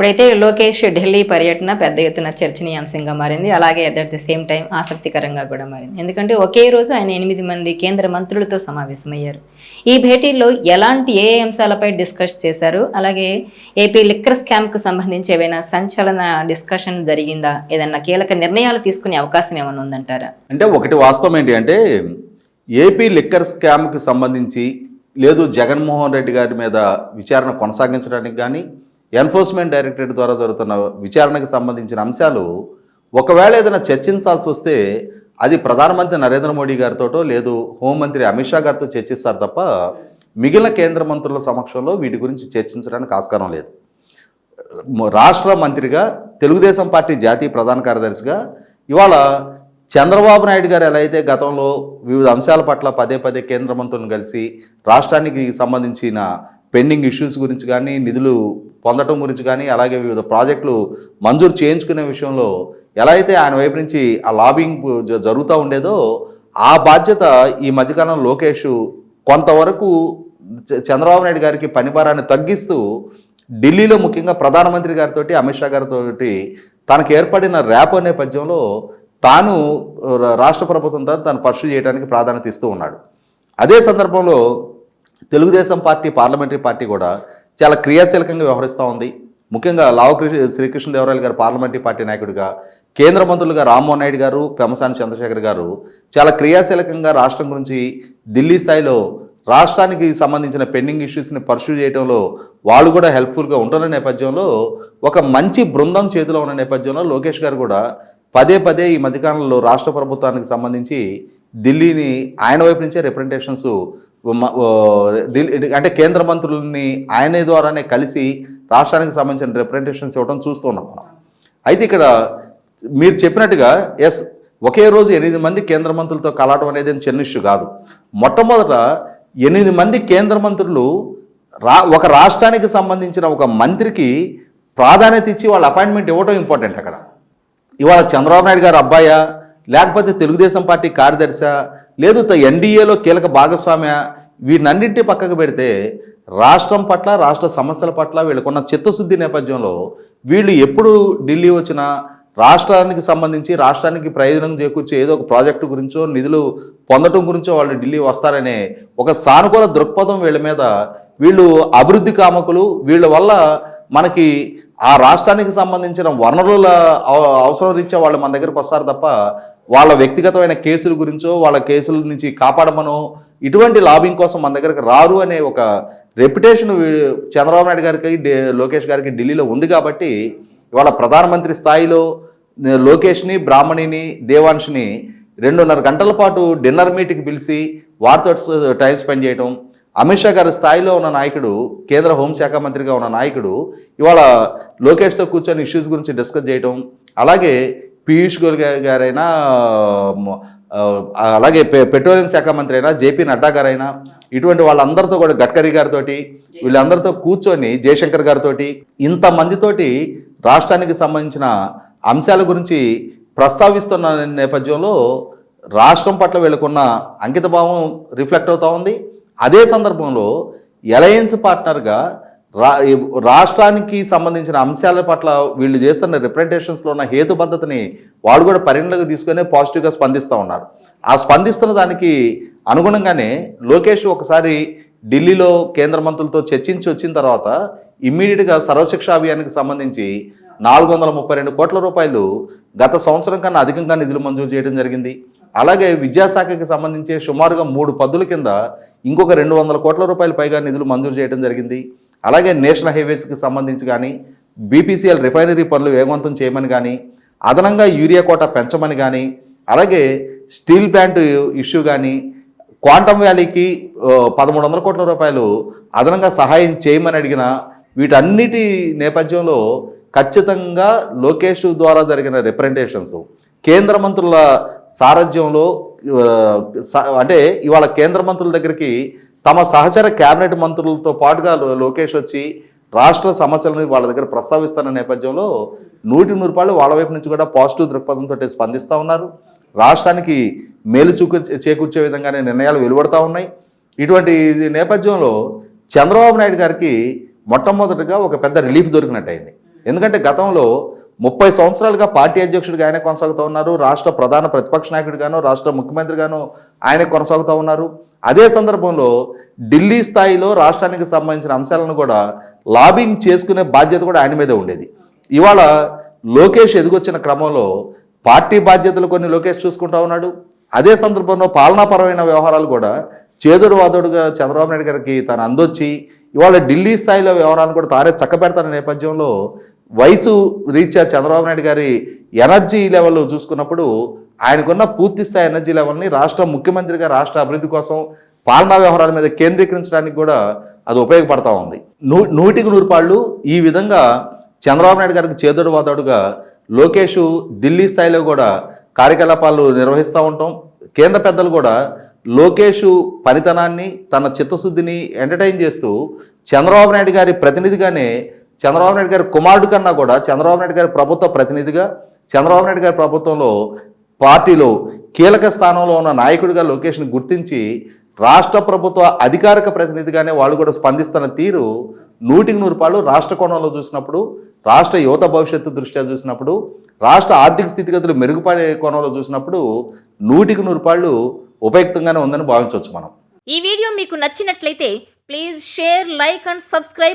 ఇప్పుడైతే లోకేష్ ఢిల్లీ పర్యటన పెద్ద ఎత్తున చర్చనీయాంశంగా మారింది. అలాగే అట్ ద సేమ్ టైం ఆసక్తికరంగా కూడా మారింది. ఎందుకంటే ఒకే రోజు ఆయన ఎనిమిది మంది కేంద్ర మంత్రులతో సమావేశమయ్యారు. ఈ భేటీలో ఎలాంటి ఏ అంశాలపై డిస్కస్ చేశారు? అలాగే ఏపీ లిక్కర్ స్కామ్కు సంబంధించి ఏవైనా సంచలన డిస్కషన్ జరిగిందా? ఏదైనా కీలక నిర్ణయాలు తీసుకునే అవకాశం ఏమైనా ఉందంటారా? అంటే ఒకటి వాస్తవం ఏంటి అంటే ఏపీ లిక్కర్ స్కామ్కి సంబంధించి లేదు జగన్మోహన్ రెడ్డి గారి మీద విచారణ కొనసాగించడానికి కానీ ఎన్ఫోర్స్మెంట్ డైరెక్టరేట్ ద్వారా జరుగుతున్న విచారణకు సంబంధించిన అంశాలు ఒకవేళ ఏదైనా చర్చించాల్సి వస్తే అది ప్రధానమంత్రి నరేంద్ర మోడీ గారితోటో లేదు హోంమంత్రి అమిత్ షా గారితో చర్చిస్తారు తప్ప మిగిలిన కేంద్ర మంత్రుల సమక్షంలో వీటి గురించి చర్చించడానికి ఆస్కారం లేదు. రాష్ట్ర మంత్రిగా తెలుగుదేశం పార్టీ జాతీయ ప్రధాన కార్యదర్శిగా ఇవాళ చంద్రబాబు నాయుడు గారు ఎలా అయితే గతంలో వివిధ అంశాల పట్ల పదే పదే కేంద్ర మంత్రులను కలిసి రాష్ట్రానికి సంబంధించిన పెండింగ్ ఇష్యూస్ గురించి కానీ నిధులు పొందటం గురించి కానీ అలాగే వివిధ ప్రాజెక్టులు మంజూరు చేయించుకునే విషయంలో ఎలా అయితే ఆయన వైపు నుంచి ఆ లాబింగ్ జరుగుతూ ఉండేదో ఆ బాధ్యత ఈ మధ్యకాలం లోకేష్ కొంతవరకు చంద్రబాబు నాయుడు గారికి పనిభారాన్ని తగ్గిస్తూ ఢిల్లీలో ముఖ్యంగా ప్రధానమంత్రి గారితో అమిత్ షా గారితో తనకు ఏర్పడిన ర్యాప్ నేపథ్యంలో తాను రా- రాష్ట్ర ప్రభుత్వం తను తాను పర్సు చేయడానికి ప్రాధాన్యత ఇస్తూ ఉన్నాడు. అదే సందర్భంలో తెలుగుదేశం పార్టీ పార్లమెంటరీ పార్టీ కూడా చాలా క్రియాశీలకంగా వ్యవహరిస్తూ ఉంది. ముఖ్యంగా లావకృష్ణ శ్రీకృష్ణదేవరాయలు గారు పార్లమెంటరీ పార్టీ నాయకుడిగా కేంద్ర మంత్రులుగా రామ్మోహన్ నాయుడు గారు పెమసాని చంద్రశేఖర్ గారు చాలా క్రియాశీలకంగా రాష్ట్రం గురించి ఢిల్లీ స్థాయిలో రాష్ట్రానికి సంబంధించిన పెండింగ్ ఇష్యూస్ని పర్సూ చేయడంలో వాళ్ళు కూడా హెల్ప్ఫుల్గా ఉంటున్న నేపథ్యంలో ఒక మంచి బృందం చేతిలో ఉన్న నేపథ్యంలో లోకేష్ గారు కూడా పదే పదే ఈ మధ్యకాలంలో రాష్ట్ర ప్రభుత్వానికి సంబంధించి ఢిల్లీని ఆయన వైపు నుంచే రిప్రజెంటేషన్స్ అంటే కేంద్ర మంత్రులని ఆయన ద్వారానే కలిసి రాష్ట్రానికి సంబంధించిన రిప్రజెంటేషన్స్ ఇవ్వడం చూస్తున్నాం మనం. అయితే ఇక్కడ మీరు చెప్పినట్టుగా ఎస్ ఒకే రోజు ఎనిమిది మంది కేంద్ర మంత్రులతో కలవడం అనేది చిన్న ఇష్యూ కాదు. మొట్టమొదట ఎనిమిది మంది కేంద్ర మంత్రులు రా ఒక రాష్ట్రానికి సంబంధించిన ఒక మంత్రికి ప్రాధాన్యత ఇచ్చి వాళ్ళ అపాయింట్మెంట్ ఇవ్వడం ఇంపార్టెంట్ అక్కడ. ఇవాళ చంద్రబాబు నాయుడు గారు అబ్బాయా? లేకపోతే తెలుగుదేశం పార్టీ కార్యదర్శ లేదు ఎన్డీఏలో కీలక భాగస్వామ్య వీటినన్నింటినీ పక్కకు పెడితే రాష్ట్రం పట్ల రాష్ట్ర సమస్యల పట్ల వీళ్ళకున్న చిత్తశుద్ధి నేపథ్యంలో వీళ్ళు ఎప్పుడు ఢిల్లీ వచ్చినా రాష్ట్రానికి సంబంధించి రాష్ట్రానికి ప్రయోజనం చేకూర్చే ఏదో ఒక ప్రాజెక్టు గురించో నిధులు పొందటం గురించో వాళ్ళు ఢిల్లీ వస్తారనే ఒక సానుకూల దృక్పథం వీళ్ళ మీద వీళ్ళు అభివృద్ధి కామకులు వీళ్ళ వల్ల మనకి ఆ రాష్ట్రానికి సంబంధించిన వనరుల అవ- అవసరం రీత్యా వాళ్ళు మన దగ్గరకు వస్తారు తప్ప వాళ్ళ వ్యక్తిగతమైన కేసుల గురించో వాళ్ళ కేసుల నుంచి కాపాడమనో ఇటువంటి లాబింగ్ కోసం మన దగ్గరకు రారు అనే ఒక రెప్యుటేషన్ చంద్రబాబు నాయుడు గారికి లోకేష్ గారికి ఢిల్లీలో ఉంది కాబట్టి ఇవాళ ప్రధానమంత్రి స్థాయిలో లోకేష్ని బ్రాహ్మణిని దేవాన్షిని రెండున్నర గంటల పాటు డిన్నర్ మీట్కి పిలిచి వారితో టైం స్పెండ్ చేయటం అమిత్ షా గారి స్థాయిలో ఉన్న నాయకుడు కేంద్ర హోంశాఖ మంత్రిగా ఉన్న నాయకుడు ఇవాళ లోకేష్తో కూర్చొని ఇష్యూస్ గురించి డిస్కస్ చేయటం అలాగే పీయూష్ గోయల్ గారైనా అలాగే పెట్రోలియం శాఖ మంత్రి అయినా జేపీ నడ్డా గారైనా ఇటువంటి వాళ్ళందరితో కూడా గడ్కరీ గారితో వీళ్ళందరితో కూర్చొని జయశంకర్ గారితో ఇంతమందితోటి రాష్ట్రానికి సంబంధించిన అంశాల గురించి ప్రస్తావిస్తున్న నేపథ్యంలో రాష్ట్రం పట్ల వీళ్ళకున్న అంకితభావం రిఫ్లెక్ట్ అవుతూ ఉంది. అదే సందర్భంలో ఎలయన్స్ పార్ట్నర్గా రా రాష్ట్రానికి సంబంధించిన అంశాల పట్ల వీళ్ళు చేస్తున్న రిప్రజెంటేషన్స్లో ఉన్న హేతుబద్ధతని వాళ్ళు కూడా పరిగణలోకి తీసుకొని పాజిటివ్గా స్పందిస్తూ ఉన్నారు. ఆ స్పందిస్తున్న దానికి అనుగుణంగానే లోకేష్ ఒకసారి ఢిల్లీలో కేంద్ర మంత్రులతో చర్చించి వచ్చిన తర్వాత ఇమ్మీడియట్గా సర్వశిక్ష అభియానికి సంబంధించి నాలుగు వందల ముప్పై రెండు కోట్ల రూపాయలు గత సంవత్సరం కన్నా అధికంగా నిధులు మంజూరు చేయడం జరిగింది. అలాగే విద్యాశాఖకి సంబంధించి సుమారుగా మూడు పద్దుల కింద ఇంకొక రెండు వందల కోట్ల రూపాయల పైగా నిధులు మంజూరు చేయడం జరిగింది. అలాగే నేషనల్ హైవేస్కి సంబంధించి కానీ బీపీసీఎల్ రిఫైనరీ పనులు వేగవంతం చేయమని కానీ అదనంగా యూరియా కోట పెంచమని కానీ అలాగే స్టీల్ ప్లాంట్ ఇష్యూ కానీ క్వాంటమ్ వ్యాలీకి పదమూడు వందల కోట్ల రూపాయలు అదనంగా సహాయం చేయమని అడిగిన వీటన్నిటి నేపథ్యంలో ఖచ్చితంగా లోకేష్ ద్వారా జరిగిన రిప్రజెంటేషన్స్ కేంద్ర మంత్రుల సారథ్యంలో స- అంటే ఇవాళ కేంద్ర మంత్రుల దగ్గరికి తమ సహచర కేబినెట్ మంత్రులతో పాటుగా లోకేష్ వచ్చి రాష్ట్ర సమస్యలను వాళ్ళ దగ్గర ప్రస్తావిస్తున్న నేపథ్యంలో నూటి నూరు రూపాయలు వాళ్ళ వైపు నుంచి కూడా పాజిటివ్ దృక్పథంతో స్పందిస్తూ ఉన్నారు. రాష్ట్రానికి మేలు చూకు చేకూర్చే విధంగానే నిర్ణయాలు వెలువడతా ఉన్నాయి. ఇటువంటి నేపథ్యంలో చంద్రబాబు నాయుడు గారికి మొట్టమొదటిగా ఒక పెద్ద రిలీఫ్ దొరికినట్టయింది. ఎందుకంటే గతంలో ముప్పై సంవత్సరాలుగా పార్టీ అధ్యక్షుడిగా ఆయన కొనసాగుతూ ఉన్నారు. రాష్ట్ర ప్రధాన ప్రతిపక్ష నాయకుడిగాను రాష్ట్ర ముఖ్యమంత్రిగాను ఆయన కొనసాగుతూ ఉన్నారు. అదే సందర్భంలో ఢిల్లీ స్థాయిలో రాష్ట్రానికి సంబంధించిన అంశాలను కూడా లాబింగ్ చేసుకునే బాధ్యత కూడా ఆయన మీదే ఉండేది. ఇవాళ లోకేష్ ఎదిగొచ్చిన క్రమంలో పార్టీ బాధ్యతలు కొన్ని లోకేష్ చూసుకుంటా ఉన్నాడు. అదే సందర్భంలో పాలనాపరమైన వ్యవహారాలు కూడా చేదుడు వాదుడుగా చంద్రబాబు నాయుడు గారికి తను అందొచ్చి ఇవాళ ఢిల్లీ స్థాయిలో వ్యవహారాలను కూడా తారే చక్కబెడతాన నేపథ్యంలో వయసు రీత్యా చంద్రబాబు నాయుడు గారి ఎనర్జీ లెవెల్ చూసుకున్నప్పుడు ఆయనకున్న పూర్తి స్థాయి ఎనర్జీ లెవెల్ని రాష్ట్ర ముఖ్యమంత్రిగా రాష్ట్ర అభివృద్ధి కోసం పాలనా వ్యవహారాల మీద కేంద్రీకరించడానికి కూడా అది ఉపయోగపడతా ఉంది. నూ నూటికి నూరు పాళ్ళు ఈ విధంగా చంద్రబాబు నాయుడు గారికి చేదోడు వాదోడుగా లోకేష్ ఢిల్లీ స్థాయిలో కూడా కార్యకలాపాలు నిర్వహిస్తూ ఉంటాం. కేంద్ర పెద్దలు కూడా లోకేష్ పనితనాన్ని తన చిత్తశుద్ధిని ఎంటర్టైన్ చేస్తూ చంద్రబాబు నాయుడు గారి ప్రతినిధిగానే చంద్రబాబు నాయుడు గారి కుమారుడు కన్నా కూడా చంద్రబాబు నాయుడు గారి ప్రభుత్వ ప్రతినిధిగా చంద్రబాబు నాయుడు గారి ప్రభుత్వంలో పార్టీలో కీలక స్థానంలో ఉన్న నాయకుడిగా లోకేష్ని గుర్తించి రాష్ట్ర ప్రభుత్వ అధికారిక ప్రతినిధిగానే వాళ్ళు కూడా స్పందిస్తున్న తీరు నూటికి నూరు పాళ్ళు రాష్ట్ర కోణంలో చూసినప్పుడు రాష్ట్ర యువత భవిష్యత్తు దృష్ట్యా చూసినప్పుడు రాష్ట్ర ఆర్థిక స్థితిగతులు మెరుగుపడే కోణంలో చూసినప్పుడు నూటికి నూరు పాళ్ళు ఉపయుక్తంగానే ఉందని భావించవచ్చు మనం. ఈ వీడియో మీకు నచ్చినట్లయితే please share like and subscribe